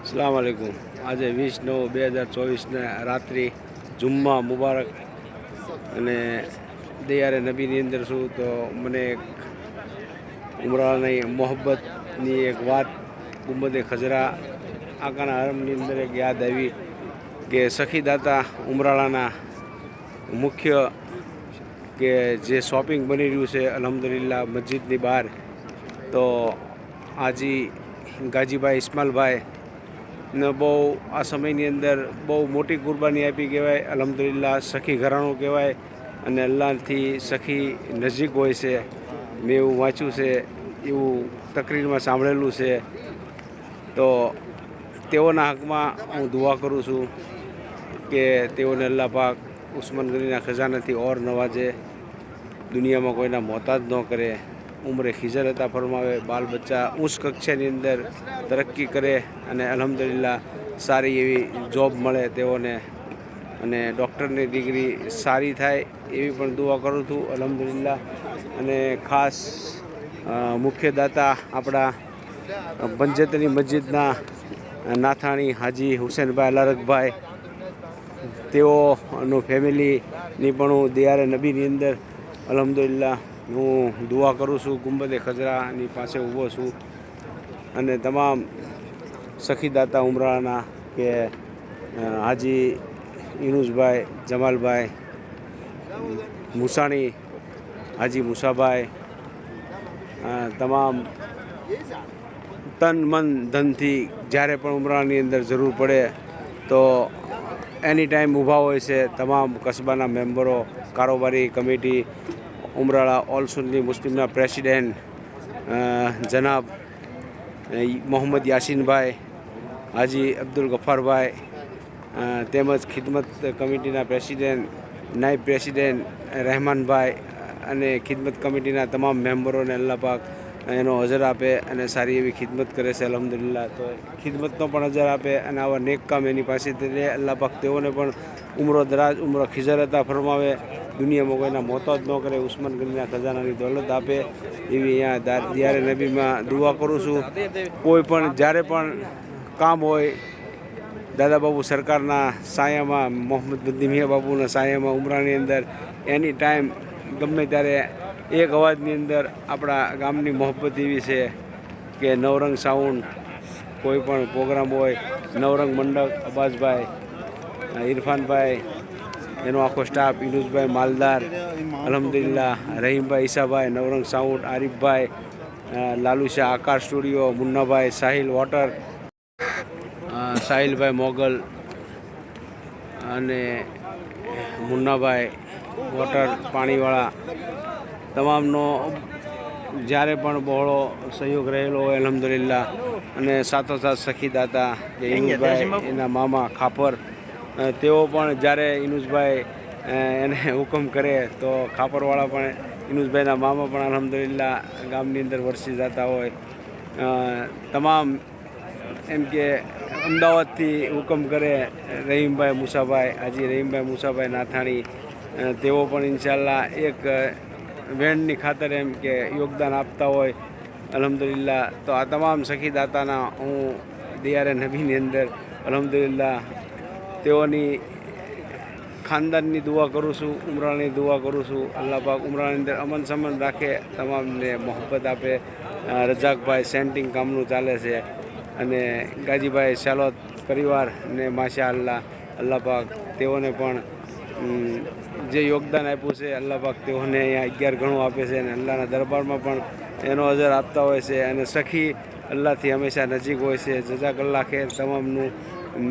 અસલામ વાલેકુમ આજે વીસ નવ બે હજાર ચોવીસને રાત્રિ જુમ્મા મુબારક. અને દૈયારે નબીની અંદર છું તો મને એક ઉમરાની મોહબ્બતની એક વાત ગુંબદે ખજરા આકાના હરમની અંદર એક યાદ આવી કે સખીદાતા ઉમરાળાના મુખ્ય કે જે શોપિંગ બની રહ્યું છે અલહમદુલિલ્લા મસ્જિદની બહાર. તો આજી ગાજીભાઈ ઇસ્માલભાઈ બહુ આ સમયની અંદર બહુ મોટી કુરબાની આપી કહેવાય અલહમદુલિલ્લા સખી ઘરાણું કહેવાય અને અલ્લાહથી સખી નજીક હોય છે. મેં એવું વાંચ્યું છે, એવું તકરીરમાં સાંભળેલું છે. તો તેઓના હકમાં હું દુઆ કરું છું કે તેઓને અલ્લાહ પાક ઉસ્માન ગરીના ખજાનાથી ઓર નવાજે, દુનિયામાં કોઈના મોતાજ ન કરે. ઉંમરે ખીજર હતા ફરમાવે બાલ બચ્ચા ઉચ્ચ કક્ષાની અંદર તરક્કી કરે અને અલહમદુલિલ્લાહ સારી એવી જોબ મળે તેઓને અને ડૉક્ટરની ડિગ્રી સારી થાય એવી પણ દુઆ કરું છું, અલહમદુલિલ્લાહ. અને ખાસ મુખ્ય દાતા આપણા પંચેતની મસ્જિદના નાથાણી હાજી હુસેનભાઈ લારકભાઈ તેઓનું ફેમિલીની પણ હું દિયારે નબીની અંદર, અલહમદુલિલ્લાહ હું દુઆ કરું છું, ગુંબદે ખજરાની પાસે ઊભો છું. અને તમામ સખીદાતા ઉમરાના કે હાજી ઇનુજભાઈ જમાલભાઈ, મુસાણી, હાજી મુસાભાઈ તમામ તન મન ધનથી જ્યારે પણ ઉમરાની અંદર જરૂર પડે તો એની ટાઈમ ઊભા હોય છે. તમામ કસ્બાના મેમ્બરો, કારોબારી કમિટી ઉમરાળા ઓલ સુન્ની મુસ્લિમના પ્રેસિડેન્ટ જનાબ મોહમ્મદ યાસીનભાઈ, હાજી અબ્દુલ ગફારભાઈ તેમજ ખિદમત કમિટીના પ્રેસિડેન્ટ, નાયબ પ્રેસિડેન્ટ રહેમાનભાઈ અને ખિદમત કમિટીના તમામ મેમ્બરોને અલ્લાહ પાક એનો અજર આપે અને સારી એવી ખિદમત કરે છે, અલહમદુલિલ્લાહ. તો ખિદમતનો પણ અજર આપે અને આવા નેક કામ એની પાસેથી લે. અલ્લાપાક તેઓને પણ ઉમરો દરાજ, ઉમરો ખિજરતા ફરમાવે. દુનિયામાં કોઈના મોતો જ ન કરે, ઉસ્માન ગનીના ખજાનાની દોલત આપે એવી અહીંયા જ્યારે નબીમાં દુઆ કરું છું, કોઈ પણ જ્યારે પણ કામ હોય, દાદા બાબુ સરકારના સાયામાં, મોહમ્મદ બુદ્દી મિયા બાબુના સાયામાં, ઉમરાની અંદર, એની ટાઈમ ગમે ત્યારે એક અવાજની અંદર આપણા ગામની મોહબ્બત એવી છે કે નવરંગ સાઉન્ડ, કોઈ પણ પ્રોગ્રામ હોય, નવરંગ મંડપ અબ્બાસભાઈ ઇરફાનભાઈ એનો આખો સ્ટાફ ઇનુસભાઈ માલદાર અલહમદુલિલ્લા રહીમભાઈ ઈસાભાઈ નવરંગ સાઉટ આરીફભાઈ લાલુ શાહ આકાર સ્ટુડિયો મુન્નાભાઈ સાહિલ વોટર સાહિલભાઈ મોગલ અને મુન્નાભાઈ વોટર પાણીવાળા તમામનો જ્યારે પણ બહોળો સહયોગ રહેલો હોય અલહમદુલિલ્લા અને સાથોસાથ સખીદાતા કે ઇનુસભાઈ એના મામા ખાપર તેઓ પણ જ્યારે ઇનુસભાઈ એને હુકમ કરે તો ખાપરવાળા પણ ઇનુસભાઈના મામા પણ અલહમદુલિલ્લા ગામની અંદર વરસી જતા હોય. તમામ એમ કે અમદાવાદથી હુકમ કરે રહીમભાઈ મુસાભાઈ, હાજી રહીમભાઈ મુસાભાઈ નાથાણી. તેઓ પણ ઇન્શાલ્લા એક વેણની ખાતર એમ કે યોગદાન આપતા હોય. અલહમદુલિલ્લા તો આ તમામ સખીદાતાના હું, દિયારે નબીની અંદર અલહમદુલિલ્લાહ તેઓની ખાનદાનની દુઆ કરું છું ઉમરાની દુઆ કરું છું. અલ્લાહ પાક ઉમરાની અંદર અમન સમન રાખે, તમામને મોહબ્બત આપે. રજાકભાઈ સેન્ટિંગ કામનું ચાલે છે. અને ગાજીભાઈ સાલોદ પરિવાર ને માશા અલ્લાહ અલ્લાહ પાક તેઓને પણ જે યોગદાન આપ્યું છે, અલ્લાહ પાક તેઓને અહીંયા અગિયાર ઘણું આપે છે અને અલ્લાહના દરબારમાં પણ એનો અજર આપતા હોય છે. અને સખી અલ્લાહથી હંમેશા નજીક હોય છે. જજાક અલ્લાહ ખેર તમામનું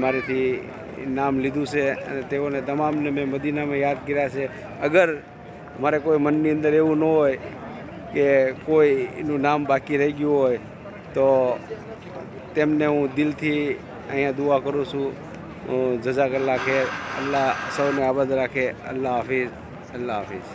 મારેથી નામ લીધું છે અને તેઓને તમામને મેં મદીનામાં યાદ કર્યા છે. અગર મારે કોઈ મનની અંદર એવું ન હોય કે કોઈનું નામ બાકી રહી ગયું હોય, તો તેમને હું દિલથી અહીંયા દુઆ કરું છું. જજાક અલ્લાહ ખેર, અલ્લાહ સૌને આબાદ રાખે. અલ્લાહ હાફિઝ અલ્લાહ હાફિઝ.